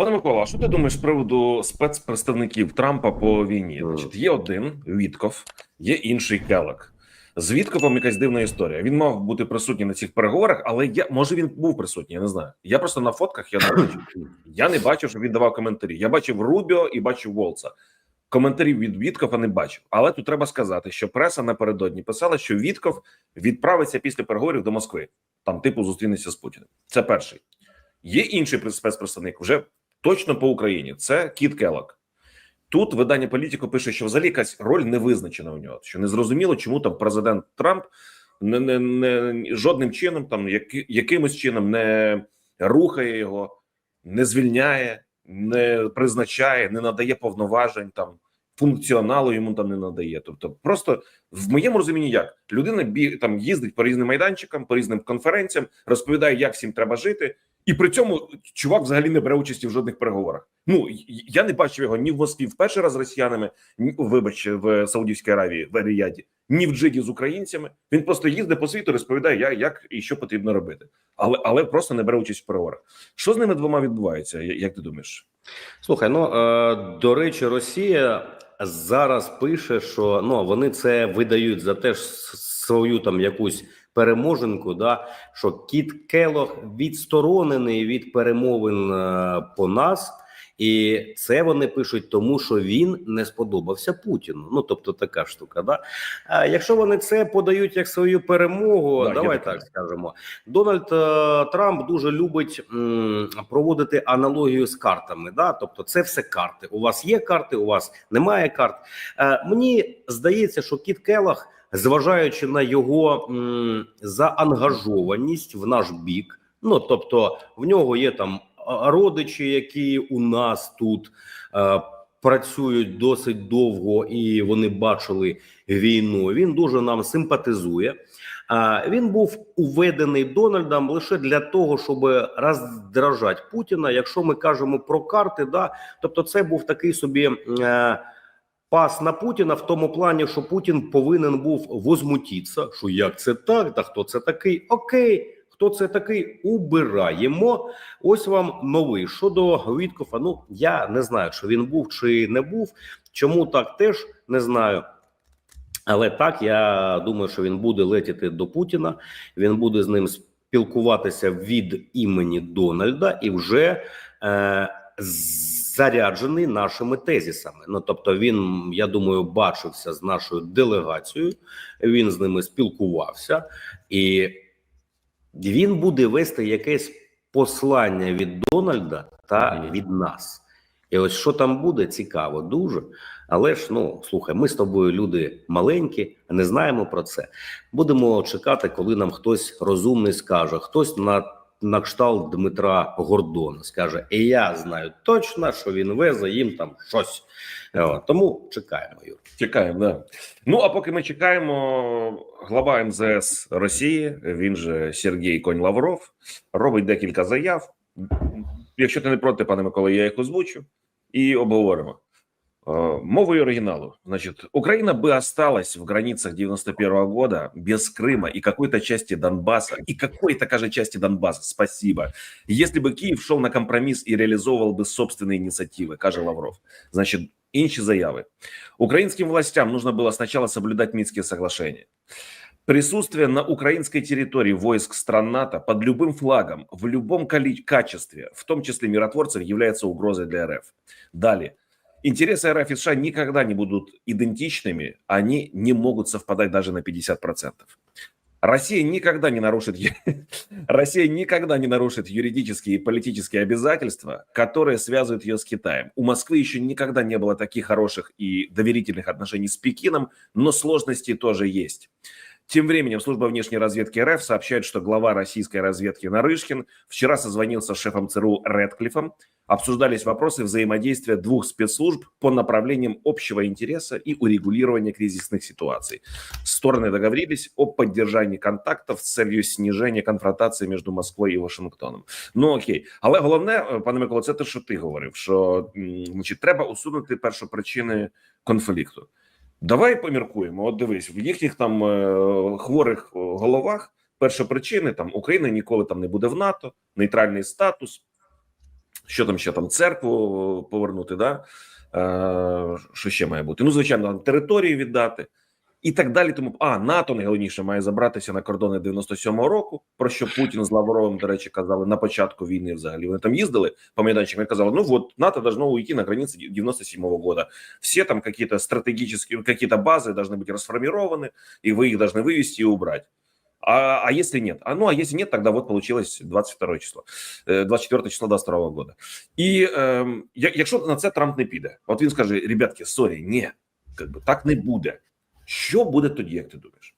Пане Микола, а що ти думаєш з приводу спецпредставників Трампа по війні? Мгм. Значить, є один Вітков, є інший Келек. З Віткофом якась дивна історія. Він мав бути присутній на цих переговорах, але я може він був присутній. Я не знаю. Я просто на фотках я не бачив. Я не бачив, що він давав коментарі. Я бачив Рубіо і бачив Волца. Коментарів від Віткофа не бачив. Але тут треба сказати, що преса напередодні писала, що Вітков відправиться після переговорів до Москви. Там, типу, зустрінеться з Путіним. Це перший. Є інший спецпредставник вже точно по Україні. Це Кіт Келлок. Тут видання політико пише, що взагалі якась роль не визначена у нього. Що не зрозуміло, чому там президент Трамп не, не, не жодним чином, там які, якимось чином не рухає його, не звільняє, не призначає, не надає повноважень там. Функціоналу йому там не надає. Тобто, просто в моєму розумінні, як людина бі там їздить по різним майданчикам, по різним конференціям, розповідає, як всім треба жити, і при цьому чувак взагалі не бере участі в жодних переговорах. Ну я не бачив його ні в Москві в перший раз з росіянами, ні вибач в Саудівській Аравії в Ріяді, ні в Джиді з українцями. Він просто їздить по світу, розповідає, як, як і що потрібно робити, але але просто не бере участь в переговорах. Що з ними двома відбувається? Як ти думаєш? Слухай, ну е, до речі, Росія зараз пише, що ну вони це видають за теж свою там якусь переможенку. Да, що Кіт Келох відсторонений від перемовин е, по нас. І це вони пишуть, тому що він не сподобався Путіну. Ну тобто така штука. Да? А якщо вони це подають як свою перемогу, Да, давай так скажемо. Дональд е, Трамп дуже любить м, проводити аналогію з картами. Да? Тобто, це все карти. У вас є карти, у вас немає карт. Е, мені здається, що Кіт Келах, зважаючи на його м, заангажованість в наш бік, ну тобто в нього є там родичі, які у нас тут. Е, Працюють досить довго і вони бачили війну. Він дуже нам симпатизує. А він був уведений Дональдом лише для того, щоб роздражати Путіна. Якщо ми кажемо про карти, да тобто це був такий собі е, пас на Путіна в тому плані, що Путін повинен був возмутитися, що як це так, та хто це такий? Окей. Хто це такий? Убираємо. Ось вам новий щодо Віткофа. Ну я не знаю, чи він був чи не був. Чому так теж не знаю. Але так я думаю, що він буде летіти до Путіна. Він буде з ним спілкуватися від імені Дональда і вже е, заряджений нашими тезісами. Ну тобто, він, я думаю, бачився з нашою делегацією. Він з ними спілкувався, і він буде вести якесь послання від Дональда та від нас. І ось що там буде, цікаво, дуже. Але ж ну слухай, ми з тобою люди маленькі, не знаємо про це. Будемо чекати, коли нам хтось розумний скаже, хтось на, на кшталт Дмитра Гордона скаже: І я знаю точно, що він везе їм там щось. Тому чекаємо, Юр. Чекаємо, да. Ну а поки ми чекаємо, глава МЗС Росії, він же Сергій Конь Лавров, робить декілька заяв. Якщо ти не проти, пане Микола, я їх озвучу і обговоримо. Е, Мовою оригиналу. Значит, Украина бы осталась в границах 91 года без Крыма и какой-то части Донбасса, и какой-то, каже, части Донбасса, спасибо, если бы Киев шел на компромисс и реализовывал бы собственные инициативы, каже Лавров. Значит, інші заяви. Украинским властям нужно было сначала соблюдать Минские соглашения. Присутствие на украинской территории войск стран НАТО под любым флагом, в любом качестве, в том числе миротворцев, является угрозой для РФ. Далее. Интересы РФ и США никогда не будут идентичными, они не могут совпадать даже на 50%. Россия никогда не нарушит Россия никогда не нарушит юридические и политические обязательства, которые связывают ее с Китаем. У Москвы еще никогда не было таких хороших и доверительных отношений с Пекином, но сложности тоже есть. Тем временем служба внешней разведки РФ сообщает, что глава российской разведки Нарышкин вчера созвонился с шефом ЦРУ Редклиффом. Обсуждались вопросы взаимодействия двух спецслужб по направлениям общего интереса и урегулирования кризисных ситуаций. Стороны договорились о поддержании контактов з целью снижения конфронтації між Москвою і Вашингтоном. Ну окей, але головне, е, пане Микола, це те, що ти говорив: що м, значить, треба усунути першопричини конфлікту. Давай поміркуємо. От дивись, в їхніх там е, хворих головах. Перша причина там Україна ніколи там не буде в НАТО, нейтральний статус. Що там ще там церкву повернути? Да? Е, що ще має бути? Ну, звичайно, там територію віддати і так далі. Тому а НАТО найголовніше має забратися на кордони 97-го року. Про що Путін з Лавровим, до речі, казали на початку війни. Взагалі вони там їздили по майданчикам і казали: ну вот НАТО должно уйти на границы 97-го года. Все там какие-то стратегические, какие-то базы должны быть расформированы, и вы их должны вывести и убрать. А, а если нет? А ну, а если нет, тогда вот получилось 22 число, е, 24 число 22 года. І ем, як- якщо на це Трамп не піде, от він скаже: ребятки, сорі, ні, как би так не буде. Що буде тоді, як ти думаєш?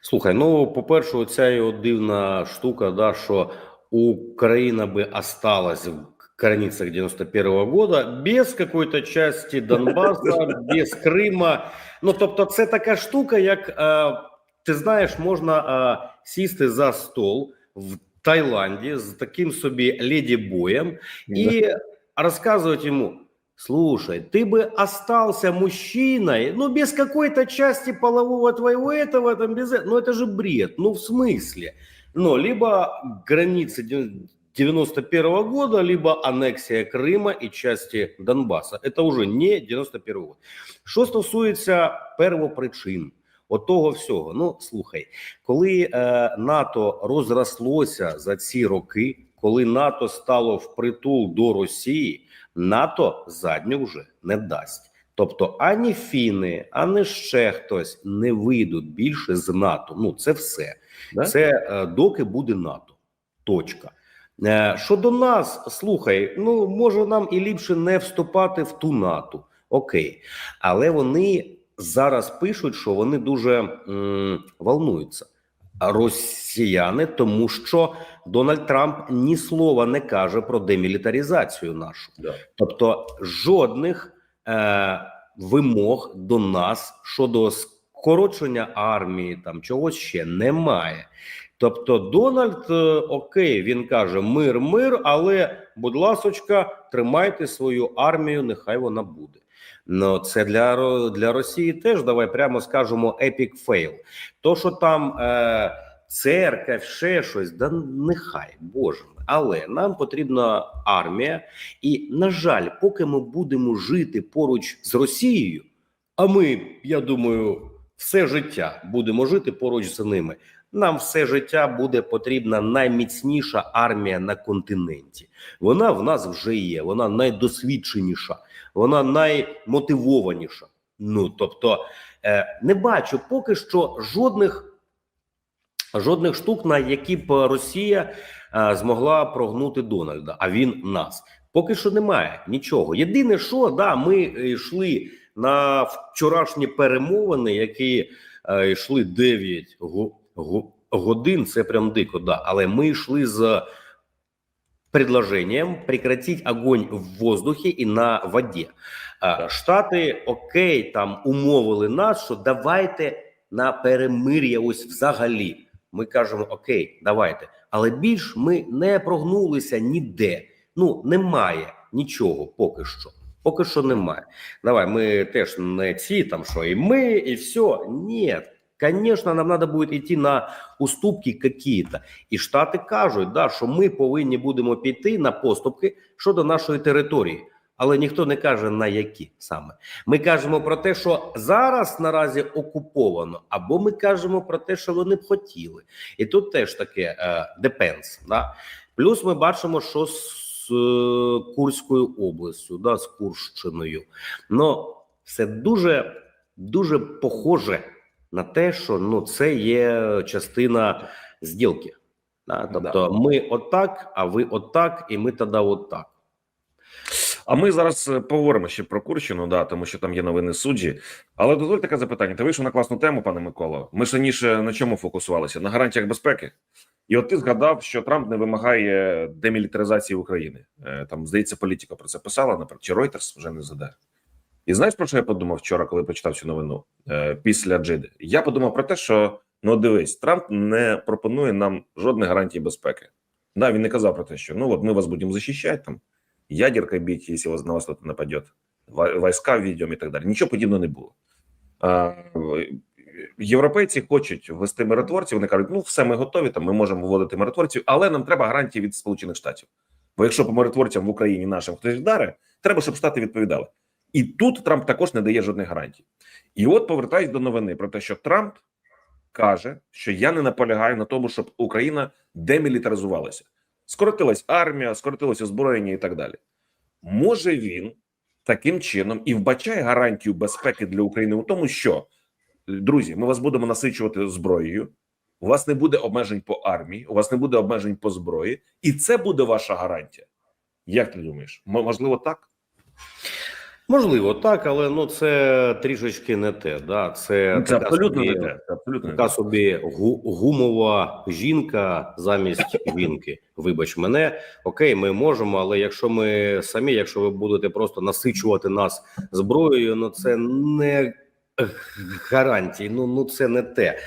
Слухай, ну по-перше, оця його дивна штука, да, що Украина бы осталась в границах 91-го года без какой-то части Донбасса, без Крима. Ну тобто, це така штука, як е, ти знаєш, можна е, сісти за стол в Таїланді з таким собі леді-боєм и рассказывать ему, слушай, ты бы остался мужчиной, ну, без какой-то части полового твоего этого, там, без... э- Ну, это же бред, ну, в смысле? Ну, либо границы дев- 91 года, либо аннексия Крыма и части Донбасса. Это уже не 91 год. Що стосується первопричин, отого всього, ну, слухай, коли е, НАТО розрослося за ці роки, коли НАТО стало впритул до Росії, НАТО задню вже не дасть. Тобто ані фіни, ані ще хтось не вийдуть більше з НАТО. Ну це все. Да? Це е, доки буде НАТО. Точка. Е, щодо нас, слухай, ну може нам і ліпше не вступати в ту НАТО. Окей, але вони зараз пишуть, що вони дуже м, волнуються. Росіяни, тому що Дональд Трамп ні слова не каже про демілітаризацію нашу. Да. Тобто жодних е, вимог до нас щодо скорочення армії, там чогось ще немає. Тобто, Дональд е, окей, він каже: мир, мир, але, будь ласочка, тримайте свою армію, нехай вона буде. Ну, це для, для Росії теж давай прямо скажемо епік фейл. То, що там е, церква, ще щось, да нехай, Боже. Але нам потрібна армія, і на жаль, поки ми будемо жити поруч з Росією, а ми, я думаю, все життя будемо жити поруч з ними. Нам все життя буде потрібна найміцніша армія на континенті. Вона в нас вже є, вона найдосвідченіша, вона наймотивованіша. Ну тобто, е, не бачу поки що жодних жодних штук, на які б Росія е, змогла прогнути Дональда, а він нас. Поки що немає нічого. Єдине, що да, ми йшли на вчорашні перемовини, які е, йшли 9 го, го, годин. Це прям дико, да. Але ми йшли з предложением прекратить огонь в воздухе и на воді. Е, Штати окей, там умовили нас, що давайте на перемир'я ось взагалі. Ми кажемо окей, давайте. Але більш ми не прогнулися ніде. Ну немає нічого поки що. Поки що немає. Давай, ми теж не ці там, що і ми, і все. Ні, звісно, нам треба буде йти на уступки какие-то. І штати кажуть, да, що ми повинні будемо піти на поступки щодо нашої території. Але ніхто не каже на які саме. Ми кажемо про те, що зараз наразі окуповано, або ми кажемо про те, що вони б хотіли. І тут теж таке depends, Да? Плюс ми бачимо, що з е, Курською областю, да, з Курщиною. Ну, все дуже, дуже похоже на те, що ну, це є частина зділки. Да? Тобто ми отак, а ви отак, і ми тоді отак. А ми зараз е, поговоримо ще про Курщину, да, тому що там є новини суджі. Але дозволь таке запитання. Ти вийшов на класну тему, пане Микола. Ми ж раніше на чому фокусувалися? На гарантіях безпеки. І от ти згадав, що Трамп не вимагає демілітаризації України. Е, Там, здається, політика про це писала, наприклад, чи Reuters, вже не згадаю. І знаєш, про що я подумав вчора, коли почитав цю новину е, після Джиди? Я подумав про те, що ну дивись, Трамп не пропонує нам жодних гарантій безпеки. Да, він не казав про те, що ну от ми вас будемо захищати там, ядеркой бить, если на вас кто-то нападет, войска введем і так далі. Нічого подібного не було. Європейці хочуть ввести миротворців. Вони кажуть, ну все, ми готові, там ми можемо вводити миротворців, але нам треба гарантії від Сполучених Штатів. Бо якщо по миротворцям в Україні нашим хтось вдаре, треба, щоб штати відповідали. І тут Трамп також не дає жодних гарантій. І от повертаюсь до новини про те, що Трамп каже, що я не наполягаю на тому, щоб Україна демілітаризувалася. Скоротилась армія, скоротилось озброєння і так далі. Може він таким чином і вбачає гарантію безпеки для України у тому, що друзі, ми вас будемо насичувати зброєю. У вас не буде обмежень по армії, у вас не буде обмежень по зброї, і це буде ваша гарантія. Як ти думаєш? Можливо, так? Можливо, так, але ну це трішечки не те. Да? Це, Ну, Це така абсолютно собі, не те. Це абсолютно така собі гу- гумова жінка замість жінки. Вибач мене, окей, ми можемо, але якщо ми самі, якщо ви будете просто насичувати нас зброєю, ну це не гарантії. Ну, ну це не те.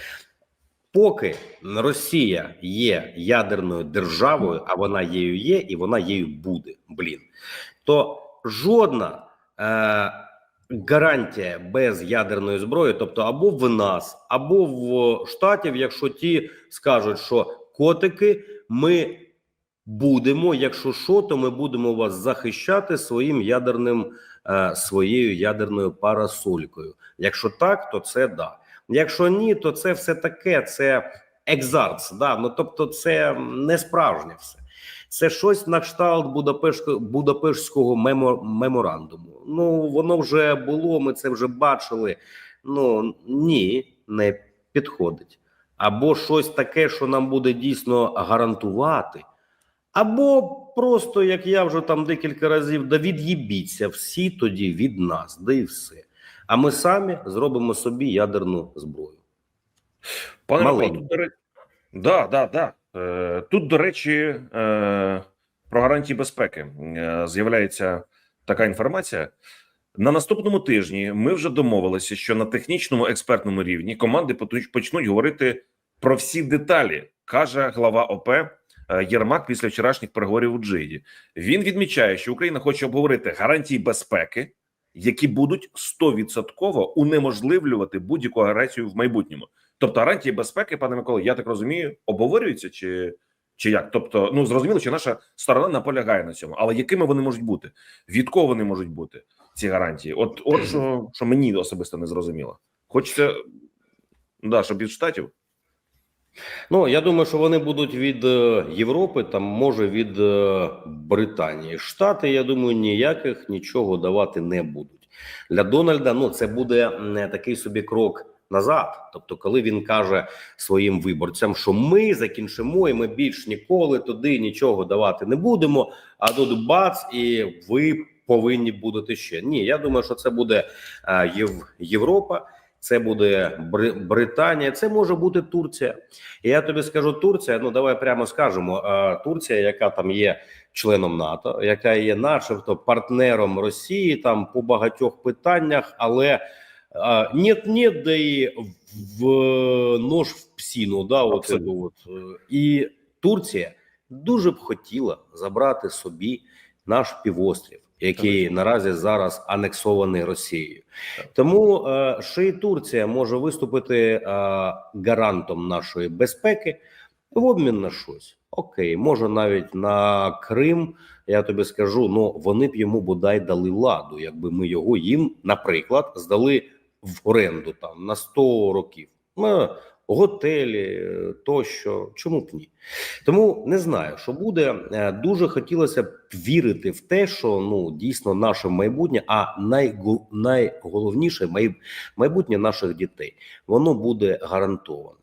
Поки Росія є ядерною державою, а вона її є, і вона її буде. Блін, то жодна гарантія без ядерної зброї, тобто або в нас, або в штатів, якщо ті скажуть, що котики, ми будемо, якщо що, то ми будемо вас захищати своїм ядерним е, своєю ядерною парасолькою. Якщо так, то це да. Якщо ні, то це все таке, це екзарц, да? ну тобто це не справжнє все. Це щось на кшталт Будапешт, Будапештського мемо, меморандуму. Ну воно вже було, ми це вже бачили. Ну ні, не підходить. Або щось таке, що нам буде дійсно гарантувати, або просто, як я вже там декілька разів, да від'їбіться всі тоді від нас, да і все. А ми самі зробимо собі ядерну зброю. Пане речі, да, да, да. Е, тут, до речі, е, про гарантії безпеки е, з'являється така інформація. На наступному тижні ми вже домовилися, що на технічному експертному рівні команди почнуть говорити про всі деталі, каже глава ОП Єрмак після вчорашніх переговорів у Джиді. Він відмічає, що Україна хоче обговорити гарантії безпеки, які будуть 100% унеможливлювати будь-яку агресію в майбутньому. Тобто гарантії безпеки, пане Миколо, я так розумію, обговорюються чи, чи як? Тобто, ну зрозуміло, що наша сторона наполягає на цьому, але якими вони можуть бути? Від кого вони можуть бути? Ці гарантії? От, от що, що мені особисто не зрозуміло. Хочеться да, щоб від штатів. Ну я думаю, що вони будуть від е, Європи, там може від е, Британії. Штати, я думаю, ніяких нічого давати не будуть. Для Дональда ну це буде такий собі крок назад. Тобто, коли він каже своїм виборцям, що ми закінчимо, і ми більш ніколи туди нічого давати не будемо. А тут бац, і ви повинні будете ще. Ні, я думаю, що це буде е, Єв- Європа. Це буде Бри- Британія, це може бути Турція. І я тобі скажу, Турція. Ну давай прямо скажемо. е, Турція, яка там є членом НАТО, яка є, начебто, партнером Росії там по багатьох питаннях, але нет, нет, да і в нож в псіну. Да, от, Абсолютно. от, і Турція дуже б хотіла забрати собі наш півострів, який наразі зараз анексований Росією. Тому е, ще й Турція може виступити е, гарантом нашої безпеки в обмін на щось. Окей, може навіть на Крим. Я тобі скажу, ну вони б йому бодай дали ладу, якби ми його їм, наприклад, здали в оренду там на 100 років. Ну, готелі тощо. Чому б ні? Тому не знаю, що буде. Е, Дуже хотілося б вірити в те, що ну дійсно наше майбутнє, а найгу- найголовніше майбутнє наших дітей, воно буде гарантоване.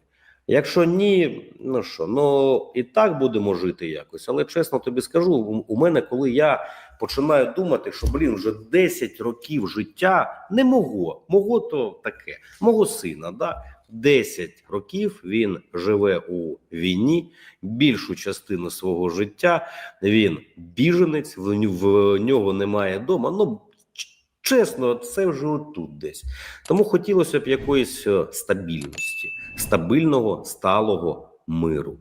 Якщо ні, ну що, ну і так будемо жити якось. Але чесно тобі скажу, у, мене, коли я починаю думати, що блін, вже 10 років життя не мого, мого то таке, мого сина, да. 10 років він живе у війні. Більшу частину свого життя він біженець, в, в нього немає дома. Ну чесно, це вже отут десь. Тому хотілося б якоїсь е, стабільності, стабільного, сталого миру.